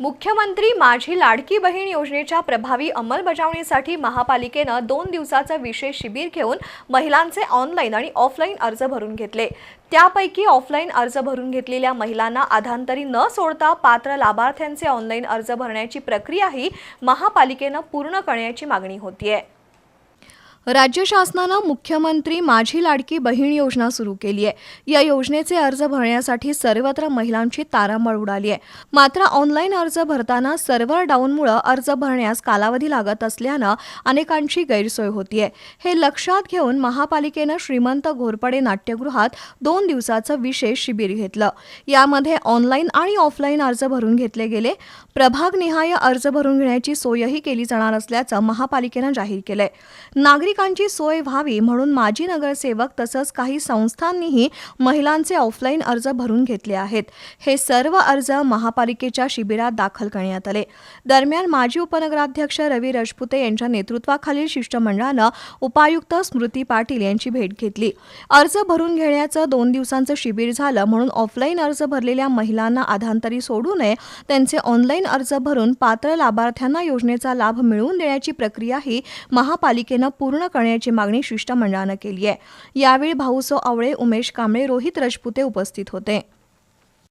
मुख्यमंत्री माझी लाडकी बहीण योजनेच्या प्रभावी अंमलबजावणीसाठी महापालिकेनं दोन दिवसाचं विशेष शिबिर घेऊन महिलांचे ऑनलाईन आणि ऑफलाईन अर्ज भरून घेतले. त्यापैकी ऑफलाईन अर्ज भरून घेतलेल्या महिलांना आधांतरी न सोडता पात्र लाभार्थ्यांचे ऑनलाईन अर्ज भरण्याची प्रक्रियाही महापालिकेनं पूर्ण करण्याची मागणी होतीये. राज्य शासनानं मुख्यमंत्री माझी लाडकी बहीण योजना सुरू केली आहे. या योजनेचे अर्ज भरण्यासाठी सर्वत्र महिलांची तारांबळ उडाली आहे. मात्र ऑनलाईन अर्ज भरताना सर्व्हर डाऊनमुळं अर्ज भरण्यास कालावधी लागत असल्यानं अनेकांची गैरसोय होतीये. हे लक्षात घेऊन महापालिकेनं श्रीमंत घोरपडे नाट्यगृहात दोन दिवसाचं विशेष शिबिर घेतलं. यामध्ये ऑनलाईन आणि ऑफलाईन अर्ज भरून घेतले गेले. प्रभागनिहाय अर्ज भरून घेण्याची सोयही केली जाणार असल्याचं महापालिकेनं जाहीर केलंय. नागरिक नागरिकांची सोय व्हावी म्हणून माजी नगरसेवक तसंच काही संस्थांनीही महिलांचे ऑफलाईन अर्ज भरून घेतले आहेत. हे सर्व अर्ज महापालिकेच्या शिबिरात दाखल करण्यात आले. दरम्यान माजी उपनगराध्यक्ष रवी राजपुते यांच्या नेतृत्वाखालील शिष्टमंडळानं उपायुक्त स्मृती पाटील यांची भेट घेतली. अर्ज भरून घेण्याचं दोन दिवसांचं शिबिर झालं म्हणून ऑफलाईन अर्ज भरलेल्या महिलांना आधांतरी सोडू नये त्यांचे ऑनलाईन अर्ज भरून पात्र लाभार्थ्यांना योजनेचा लाभ मिळवून देण्याची प्रक्रियाही महापालिकेनं पूर्ण पूर्ण करण्याची मागणी शिष्टमंडळानं केली आहे. यावेळी भाऊसो आवळे उमेश कांबळे रोहित राजपुते उपस्थित होते.